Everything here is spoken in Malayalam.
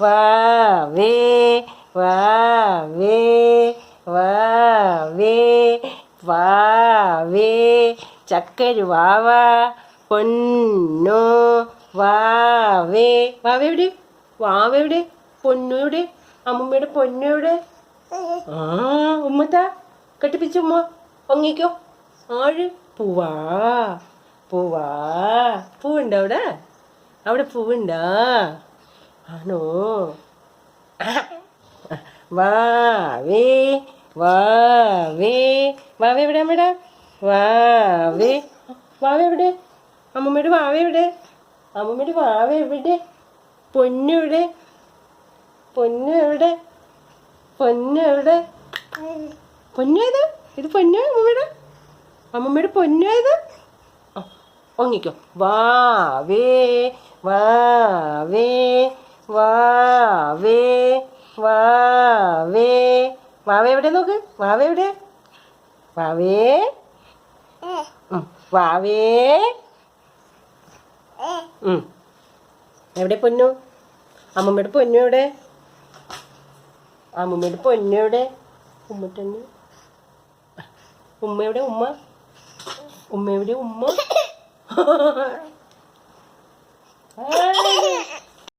വാവേ വേ വാവേ വാവേ ചക്കരു വാവ പൊന്നു വാവേ വാവേ എവിടെ? വാവ എവിടെ? പൊന്നു എവിടെ? അമ്മൂമ്മയുടെ പൊന്നു എവിടെ? ആ ഉമ്മത്താ കെട്ടിപ്പിച്ച ഉമ്മ ഒങ്ങിക്കോ ആഴ് പൂവാ പൂവാ. പൂവുണ്ടോ അവിടെ? അവിടെ പൂവുണ്ടോ? ആണോ? വാവേ വാവേ വാവ എവിടെ അമ്മയുടെ? വാവേ വാവ എവിടെ? അമ്മമ്മയുടെ വാവ എവിടെ? അമ്മമ്മയുടെ വാവ എവിടെ? പൊന്നു എവിടെ? പൊന്നു എവിടെ? പൊന്നു എവിടെ? പൊന്നു ഏത്? ഇത് പൊന്നു അമ്മമ്മയുടെ? അമ്മമ്മയുടെ പൊന്നു ഏത്? ആ, ഒങ്ങിക്കോ വാവേ വാവേ വാവേ വാവേ. എവിടെ നോക്ക്? വാവ എവിടെ? വാവേ. വാവേ. എവിടെ പൊന്നു? അമ്മമ്മയുടെ പൊന്നു എവിടെ? അമ്മമ്മയുടെ പൊന്നു എവിടെ? ഉമ്മട്ടന്നെ ഉമ്മ എവിടെ? ഉമ്മ. ഉമ്മ എവിടെ? ഉമ്മ. ആ,